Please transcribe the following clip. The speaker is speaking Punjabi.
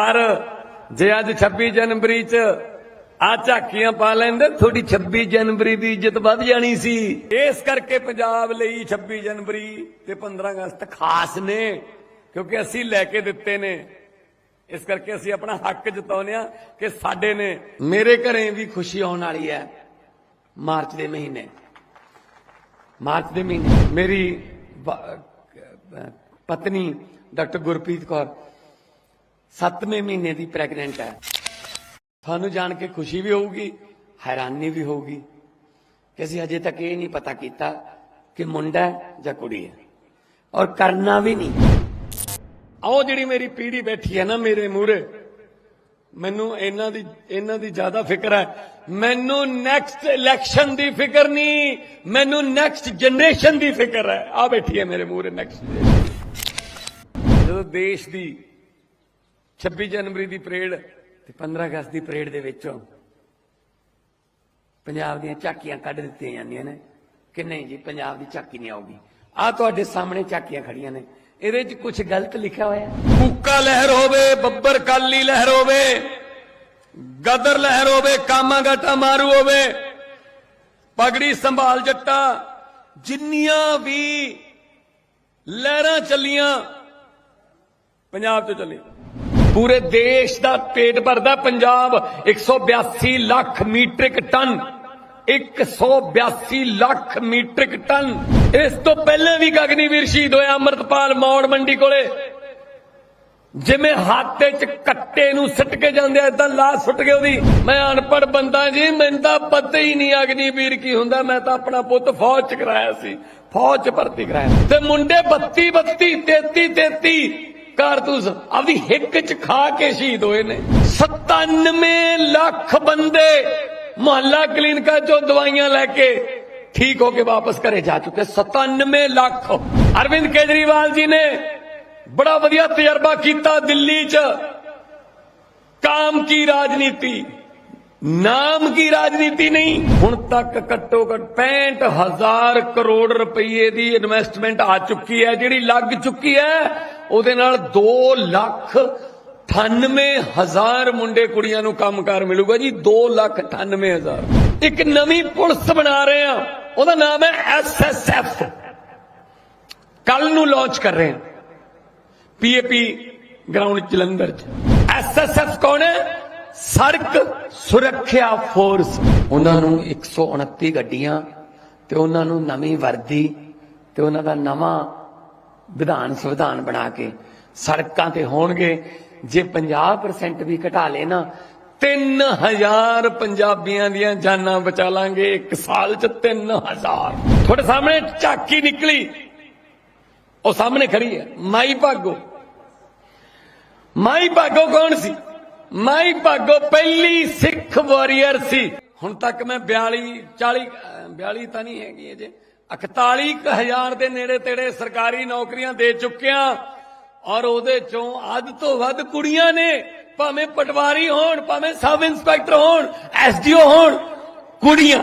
ਪਰ ਜੇ ਅੱਜ 26 ਜਨਵਰੀ 'ਚ ਆ ਝਾਕੀਆਂ ਪਾ ਲੈਂਦੇ ਥੋੜੀ 26 ਜਨਵਰੀ ਦੀ ਇੱਜ਼ਤ ਵੱਧ ਜਾਣੀ ਸੀ। ਇਸ ਕਰਕੇ ਪੰਜਾਬ ਲਈ 26 ਜਨਵਰੀ ਤੇ 15 ਅਗਸਤ ਖਾਸ ਨੇ, ਕਿਉਂਕਿ ਅਸੀਂ ਲੈ ਕੇ ਦਿੱਤੇ ਨੇ। ਇਸ ਕਰਕੇ ਅਸੀਂ ਆਪਣਾ ਹੱਕ ਜਤਾਉਂਦੇ ਆ ਕਿ ਸਾਡੇ ਨੇ, ਮੇਰੇ ਘਰੇ ਵੀ ਖੁਸ਼ੀ ਆਉਣ ਵਾਲੀ ਹੈ, ਮਾਰਚ ਦੇ ਮਹੀਨੇ। ਮਾਰਚ ਦੇ ਮਹੀਨੇ, ਮੇਰੀ ਪਤਨੀ ਡਾਕਟਰ ਗੁਰਪ੍ਰੀਤ ਕੌਰ 7ਵੇਂ ਮਹੀਨੇ ਦੀ ਪ੍ਰੈਗਨੈਂਟ ਹੈ। ਤੁਹਾਨੂੰ ਜਾਣ ਕੇ ਖੁਸ਼ੀ ਵੀ ਹੋਊਗੀ, ਹੈਰਾਨੀ ਵੀ ਹੋਊਗੀ ਕਿ ਅਸੀਂ ਅਜੇ ਤੱਕ ਇਹ ਨਹੀਂ ਪਤਾ ਕੀਤਾ ਕਿ ਮੁੰਡਾ ਹੈ ਜਾਂ ਕੁੜੀ ਹੈ। ਔਰ ਕਰਨਾ ਵੀ ਨਹੀਂ। ਆਓ ਜਿਹੜੀ ਮੇਰੀ ਪੀੜ੍ਹੀ ਬੈਠੀ ਹੈ ਨਾ ਮੇਰੇ ਮੂਹਰੇ, ਮੈਨੂੰ ਇਹਨਾਂ ਦੀ ਇਹਨਾਂ ਦੀ ਜ਼ਿਆਦਾ ਫਿਕਰ ਹੈ। ਮੈਨੂੰ ਨੈਕਸਟ ਇਲੈਕਸ਼ਨ ਦੀ ਫਿਕਰ ਨਹੀਂ, ਮੈਨੂੰ ਨੈਕਸਟ ਜਨਰੇਸ਼ਨ ਦੀ ਫਿਕਰ ਹੈ। ਆ ਬੈਠੀ ਹੈ ਮੇਰੇ ਮੂਹਰੇ ਨੈਕਸਟ ਜਦੋਂ ਦੇਸ਼ ਦੀ 26 ਜਨਵਰੀ ਦੀ ਪਰੇਡ ਤੇ 15 ਅਗਸਤ ਦੀ ਪਰੇਡ ਦੇ ਵਿੱਚੋਂ ਪੰਜਾਬ ਦੀਆਂ ਝਾਕੀਆਂ ਕੱਢ ਦਿੱਤੀਆਂ ਜਾਂਦੀਆਂ ਨੇ। ਕਿ ਨਹੀਂ ਜੀ, ਪੰਜਾਬ ਦੀ ਝਾਕੀ ਨਹੀਂ ਆਉਗੀ ਆ ਤੁਹਾਡੇ ਸਾਹਮਣੇ ਝਾਕੀਆਂ ਖੜੀਆਂ ਨੇ। ਇਹਦੇ 'ਚ ਕੁਝ ਗਲਤ ਲਿਖਿਆ ਹੋਇਆ ਕੂਕਾ ਲਹਿਰ ਹੋਵੇ, ਬੱਬਰ ਕਾਲੀ ਲਹਿਰ ਹੋਵੇ, ਗਦਰ ਲਹਿਰ ਹੋਵੇ ਕਾਮਾ ਗਾਟਾ ਮਾਰੂ ਹੋਵੇ, ਪਗੜੀ ਸੰਭਾਲ ਜੱਟਾ, ਜਿੰਨੀਆਂ ਵੀ ਲਹਿਰਾਂ ਚੱਲੀਆਂ, ਪੰਜਾਬ ਤੋਂ ਚੱਲੀ ਪੂਰੇ ਦੇਸ਼ ਦਾ ਪੇਟ ਭਰਦਾ Punjab 182 lakh metric tonne. 182 lakh metric tonne. ਇਸ ਤੋਂ ਪਹਿਲਾਂ ਵੀ ਗਗਨੀਵੀਰ ਸ਼ਹੀਦ ਹੋਇਆ ਅਮਰਤਪਾਲ ਮੌੜ ਮੰਡੀ ਕੋਲੇ। ਜਿਵੇਂ ਹਾਤੇ ਚ ਕੱਟੇ ਨੂੰ ਸਿੱਟ ਕੇ ਜਾਂਦੇ ਏਦਾਂ ਲਾਸ਼ ਸੁੱਟ ਗਈ ਉਹਦੀ। ਮੈਂ ਅਨਪੜ ਬੰਦਾ ਜੀ, ਮੈਨੂੰ ਤਾਂ ਪਤਾ ਹੀ ਨਹੀਂ ਅਗਨੀਵੀਰ ਕੀ ਹੁੰਦਾ। ਮੈਂ ਤਾਂ ਆਪਣਾ ਪੁੱਤ ਫੌਜ ਚ ਕਰਾਇਆ ਸੀ। ਫੌਜ ਚ ਭਰਤੀ ਕਰਾਇਆ। ਤੇ ਮੁੰਡੇ 32 32 33 33 ਕਾਰਤੂਸ ਆਪਦੀ ਹਿੱਕ ਚ ਖਾ ਕੇ ਸ਼ਹੀਦ ਹੋਏ ਨੇ 97 ਲੱਖ ਬੰਦੇ ਮੁਹੱਲਾ ਕਲੀਨਿਕਾਂ ਚੋਂ ਦਵਾਈਆਂ ਲੈ ਕੇ ਠੀਕ ਹੋ ਕੇ ਵਾਪਸ ਘਰੇ ਜਾ ਚੁੱਕੇ 97 ਲੱਖ ਅਰਵਿੰਦ ਕੇਜਰੀਵਾਲ ਜੀ ਨੇ ਬੜਾ ਵਧੀਆ ਤਜਰਬਾ ਕੀਤਾ ਦਿੱਲੀ 'ਚ ਕਾਮ ਕੀ ਰਾਜਨੀਤੀ ਨਾਮ ਕੀ ਰਾਜਨੀਤੀ ਨਹੀਂ ਹੁਣ ਤੱਕ ਘੱਟੋ ਘੱਟ 65000 ਕਰੋੜ ਰੁਪਏ ਦੀ ਇਨਵੈਸਟਮੈਂਟ ਆ ਚੁੱਕੀ ਹੈ ਜਿਹੜੀ ਲੱਗ ਚੁੱਕੀ ਹੈ ਉਹਦੇ ਨਾਲ 2 ਲੱਖ 98000 ਮੁੰਡੇ ਕੁੜੀਆਂ ਨੂੰ ਕੰਮਕਾਰ ਮਿਲੂਗਾ ਜੀ 2 ਲੱਖ 98000 ਇੱਕ ਨਵੀਂ ਪੁਲਿਸ ਬਣਾ ਰਹੇ ਆ ਉਹਦਾ ਨਾਮ ਹੈ ਐਸਐਸਐਫ ਕੱਲ ਨੂੰ ਲਾਂਚ ਕਰ ਰਹੇ ਹਾਂ। ਪੀਏਪੀ ਗਰਾਊਂਡ ਜਲੰਧਰ ਚ। ਐਸਐਸਐਫ ਕੌਣ ਹੈ? ਸੜਕ ਸੁਰੱਖਿਆ ਫੋਰਸ ਉਹਨਾਂ ਨੂੰ 129 ਗੱਡੀਆਂ ਤੇ ਉਹਨਾਂ ਨੂੰ ਨਵੀਂ ਵਰਦੀ ਤੇ ਉਹਨਾਂ ਦਾ ਨਵਾਂ ਵਿਧਾਨ ਸੰਵਿਧਾਨ ਬਣਾ ਕੇ ਸੜਕਾਂ ਤੇ ਹੋਣਗੇ। ਜੇ 50% ਵੀ ਘਟਾ ਲੇ ਨਾ 3000 ਪੰਜਾਬੀਆਂ ਦੀਆਂ ਜਾਨਾਂ ਬਚਾ ਲਾਂਗੇ ਇੱਕ ਸਾਲ ਚ 3000 ਤੁਹਾਡੇ ਸਾਹਮਣੇ ਝਾਕੀ ਨਿਕਲੀ। ਉਹ ਸਾਹਮਣੇ ਖੜੀ ਹੈ, ਮਾਈ ਭਾਗੋ। ਮਾਈ ਭਾਗੋ ਕੌਣ ਸੀ? ਮਾਈ ਭਾਗੋ ਪਹਿਲੀ ਸਿੱਖ ਵਾਰੀਅਰ ਸੀ। ਹੁਣ ਤੱਕ ਮੈਂ 42 40 ਅਹ 42 ਤਾਂ ਨਹੀਂ ਹੈਗੀ ਅਜੇ। 41000 ਦੇ ਨੇੜੇ ਤੇੜੇ ਸਰਕਾਰੀ ਨੌਕਰੀਆਂ ਦੇ ਚੁੱਕਿਆ ਔਰ ਉਹਦੇ ਚੋਂ ਅੱਧ ਤੋਂ ਵੱਧ ਕੁੜੀਆਂ ਨੇ, ਭਾਵੇਂ ਪਟਵਾਰੀ ਹੋਣ, ਭਾਵੇਂ ਸਬ ਇੰਸਪੈਕਟਰ ਹੋਣ ਐਸਡੀਓ ਹੋਣ, ਕੁੜੀਆਂ।